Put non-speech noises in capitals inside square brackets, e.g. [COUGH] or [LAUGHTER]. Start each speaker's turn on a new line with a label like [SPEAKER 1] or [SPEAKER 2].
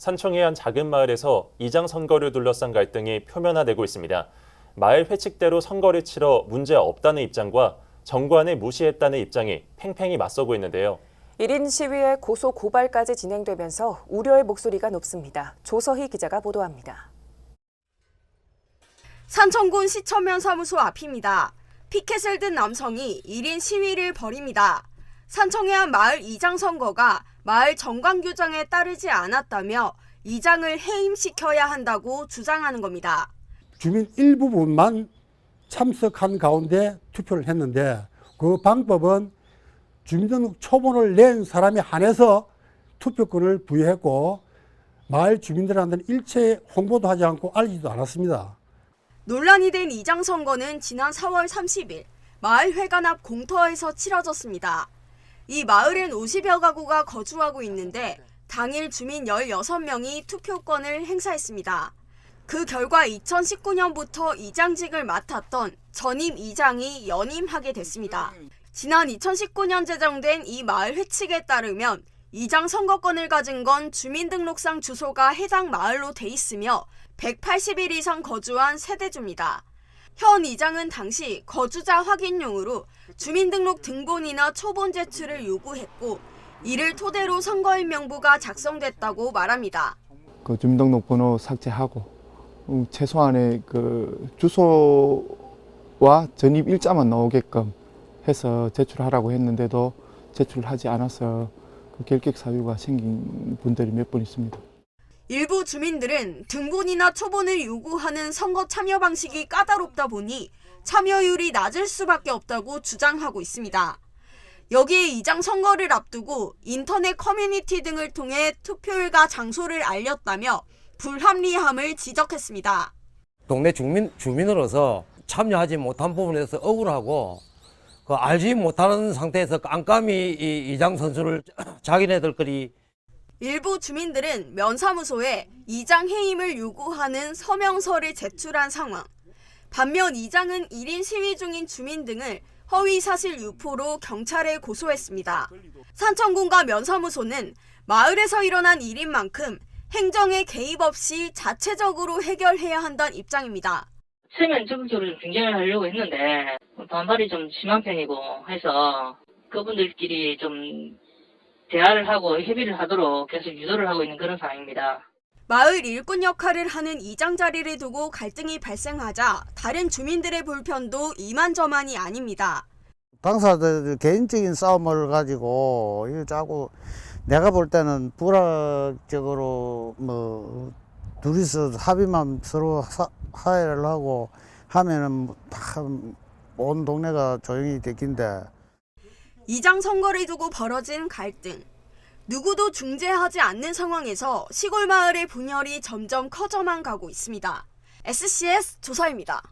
[SPEAKER 1] 산청의 한 작은 마을에서 이장 선거를 둘러싼 갈등이 표면화되고 있습니다. 마을 회칙대로 선거를 치러 문제 없다는 입장과 정관을 무시했다는 입장이 팽팽히 맞서고 있는데요.
[SPEAKER 2] 1인 시위에 고소 고발까지 진행되면서 우려의 목소리가 높습니다. 조서희 기자가 보도합니다.
[SPEAKER 3] 산청군 시천면 사무소 앞입니다. 피켓을 든 남성이 1인 시위를 벌입니다. 산청의 한 마을 이장 선거가 마을 정관 규정에 따르지 않았다며 이장을 해임시켜야 한다고 주장하는 겁니다.
[SPEAKER 4] 주민 일부분만 참석한 가운데 투표를 했는데 그 방법은 주민등록 초본을 낸 사람에 한해서 투표권을 부여했고 마을 주민들한테는 일체 홍보도 하지 않고 알리지도 않았습니다.
[SPEAKER 3] 논란이 된 이장 선거는 지난 4월 30일 마을 회관 앞 공터에서 치러졌습니다. 이 마을엔 50여 가구가 거주하고 있는데 당일 주민 16명이 투표권을 행사했습니다. 그 결과 2019년부터 이장직을 맡았던 전임 이장이 연임하게 됐습니다. 지난 2019년 제정된 이 마을 회칙에 따르면 이장 선거권을 가진 건 주민등록상 주소가 해당 마을로 돼 있으며 180일 이상 거주한 세대주입니다. 현 이장은 당시 거주자 확인용으로 주민등록 등본이나 초본 제출을 요구했고 이를 토대로 선거인 명부가 작성됐다고 말합니다.
[SPEAKER 5] 그 주민등록번호 삭제하고 음, 최소한의 그 주소와 전입 일자만 나오게끔 해서 제출하라고 했는데도 제출하지 않아서 그 결격 사유가 생긴 분들이 몇 분 있습니다.
[SPEAKER 3] 일부 주민들은 등본이나 초본을 요구하는 선거 참여 방식이 까다롭다 보니 참여율이 낮을 수밖에 없다고 주장하고 있습니다. 여기에 이장 선거를 앞두고 인터넷 커뮤니티 등을 통해 투표일과 장소를 알렸다며 불합리함을 지적했습니다.
[SPEAKER 6] 동네 주민 주민으로서 참여하지 못한 부분에서 억울하고 그 알지 못하는 상태에서 깜깜이 이 이장 선수를 [CLEARS THROAT] 자기네들끼리
[SPEAKER 3] 일부 주민들은 면사무소에 이장 해임을 요구하는 서명서를 제출한 상황. 반면 이장은 1인 시위 중인 주민 등을 허위 사실 유포로 경찰에 고소했습니다. 산청군과 면사무소는 마을에서 일어난 일인 만큼 행정에 개입 없이 자체적으로 해결해야 한다는 입장입니다.
[SPEAKER 7] 체면 적극적으로 중재를 하려고 했는데 반발이 좀 심한 편이고 해서 그분들끼리 좀 대화를 하고 협의를 하도록 계속 유도를 하고 있는 그런 상황입니다.
[SPEAKER 3] 마을 일꾼 역할을 하는 이장 자리를 두고 갈등이 발생하자 다른 주민들의 불편도 이만저만이 아닙니다.
[SPEAKER 8] 당사자들 개인적인 싸움을 가지고 이거 자꾸 내가 볼 때는 불화적으로 뭐 둘이서 합의만 서로 사, 화해를 하고 하면은 다 온 동네가 조용히 되긴데
[SPEAKER 3] 이장 선거를 두고 벌어진 갈등. 누구도 중재하지 않는 상황에서 시골 마을의 분열이 점점 커져만 가고 있습니다. SCS 조사입니다.